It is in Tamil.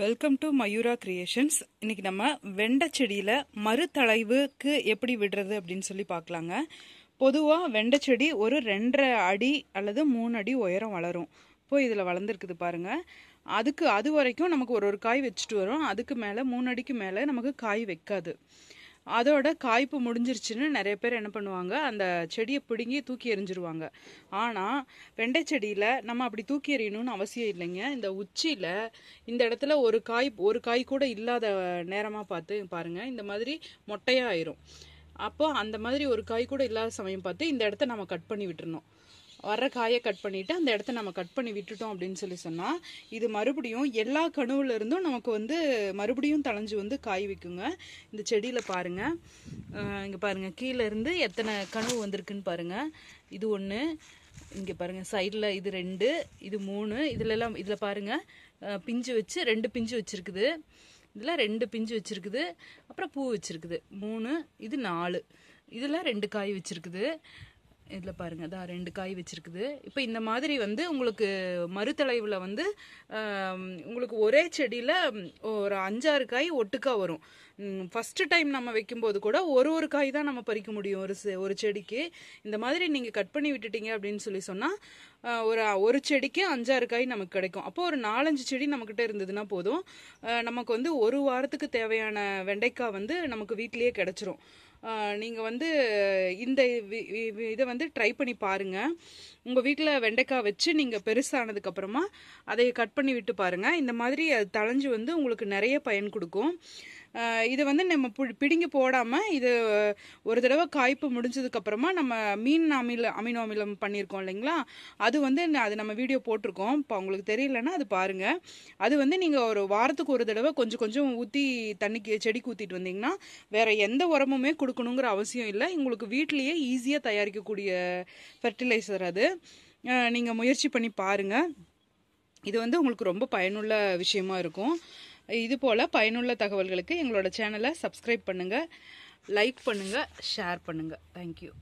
வெல்கம் டு மயூரா கிரியேஷன்ஸ் இன்னைக்கு நம்ம வெண்டை செடியில் மறுதளைவுக்கு எப்படி விடுறது அப்படின்னு சொல்லி பார்க்கலாங்க. பொதுவாக வெண்டை செடி ஒரு ரெண்டரை அடி அல்லது மூணு அடி உயரம் வளரும். இப்போ இதில் வளர்ந்துருக்குது பாருங்க. அதுக்கு அது வரைக்கும் நமக்கு ஒரு ஒரு காய் வச்சுட்டு வரும். அதுக்கு மேலே மூணு அடிக்கு மேலே நமக்கு காய் வைக்காது. அதோட காய்ப்பு முடிஞ்சிருச்சுன்னு நிறைய பேர் என்ன பண்ணுவாங்க அந்த செடியை பிடுங்கி தூக்கி எறிஞ்சிருவாங்க. ஆனால் வெண்டை செடியில் நம்ம அப்படி தூக்கி எறியணும்னு அவசியம் இல்லைங்க. இந்த உச்சியில் இந்த இடத்துல ஒரு காய் ஒரு காய் கூட இல்லாத நேரமாக பார்த்து பாருங்கள் இந்த மாதிரி மொட்டையாக ஆயிரும். அப்போ அந்த மாதிரி ஒரு காய் கூட இல்லாத சமயம் பார்த்து இந்த இடத்த நம்ம கட் பண்ணி விட்டுறணும். வர்ற காயை கட் பண்ணிவிட்டு அந்த இடத்த நம்ம கட் பண்ணி விட்டுட்டோம் அப்படின்னு சொல்லி சொன்னால் இது மறுபடியும் எல்லா கனவுல இருந்தும் நமக்கு வந்து மறுபடியும் தளைஞ்சு வந்து காய் வைக்குங்க. இந்த செடியில் பாருங்கள் இங்கே பாருங்கள் கீழே இருந்து எத்தனை கனவு வந்திருக்குன்னு பாருங்கள் இது ஒன்று இங்கே பாருங்கள் சைடில் இது ரெண்டு இது மூணு. இதுலலாம் இதில் பாருங்கள் பிஞ்சு வச்சு ரெண்டு பிஞ்சு வச்சுருக்குது. இதில் ரெண்டு பிஞ்சு வச்சுருக்குது. அப்புறம் பூ வச்சுருக்குது. மூணு இது நாலு. இதெல்லாம் ரெண்டு காய் வச்சுருக்குது. இதில் பாருங்க அதான் ரெண்டு காய் வச்சிருக்குது. இப்போ இந்த மாதிரி வந்து உங்களுக்கு மறுதளைவில் வந்து உங்களுக்கு ஒரே செடியில் ஒரு அஞ்சாறு காய் ஒட்டுக்கா வரும். ஃபஸ்ட்டு டைம் நம்ம வைக்கும்போது கூட ஒரு ஒரு காய் தான் நம்ம பறிக்க முடியும் ஒரு செ- ஒரு செடிக்கு. இந்த மாதிரி நீங்கள் கட் பண்ணி விட்டுட்டீங்க அப்படின்னு சொல்லி சொன்னால் ஒரு ஒரு செடிக்கு அஞ்சாறு காய் நமக்கு கிடைக்கும். அப்போ ஒரு நாலஞ்சு செடி நம்மக்கிட்ட இருந்ததுன்னா போதும். நமக்கு வந்து ஒரு வாரத்துக்கு தேவையான வெண்டைக்காய் வந்து நமக்கு வீட்டிலேயே கிடச்சிரும். நீங்கள் வந்து இந்த இதை வந்து ட்ரை பண்ணி பாருங்கள் உங்கள் வீட்டில் வெண்டைக்காய் வச்சு நீங்கள் பெருசானதுக்கப்புறமா அதை கட் பண்ணி விட்டு பாருங்கள் இந்த மாதிரி அது தளைஞ்சு வந்து உங்களுக்கு நிறைய பயன் கொடுக்கும். இது வந்து நம்ம பிடுங்கி போடாமல் இது ஒரு தடவை காய்ப்பு முடிஞ்சதுக்கப்புறமா நம்ம மீன் அமில அமினோ அமிலம் பண்ணியிருக்கோம் இல்லைங்களா? அது வந்து அது நம்ம வீடியோ போட்டிருக்கோம். இப்போ உங்களுக்கு தெரியலன்னா அது பாருங்கள் அது வந்து நீங்கள் ஒரு வாரத்துக்கு ஒரு தடவை கொஞ்சம் கொஞ்சம் ஊற்றி தண்ணிக்கு செடிக்கு ஊற்றிட்டு வந்தீங்கன்னா வேற எந்த உரமுமே கொடுக்கணுங்கிற அவசியம் இல்லை. உங்களுக்கு வீட்லேயே ஈஸியாக தயாரிக்கக்கூடிய ஃபெர்டிலைசர் அது. நீங்கள் முயற்சி பண்ணி பாருங்கள் இது வந்து உங்களுக்கு ரொம்ப பயனுள்ள விஷயமா இருக்கும். இது போல் பயனுள்ள தகவல்களுக்கு எங்களோட சேனலை சப்ஸ்கிரைப் பண்ணுங்கள் லைக் பண்ணுங்கள் ஷேர் பண்ணுங்கள் தேங்க்யூ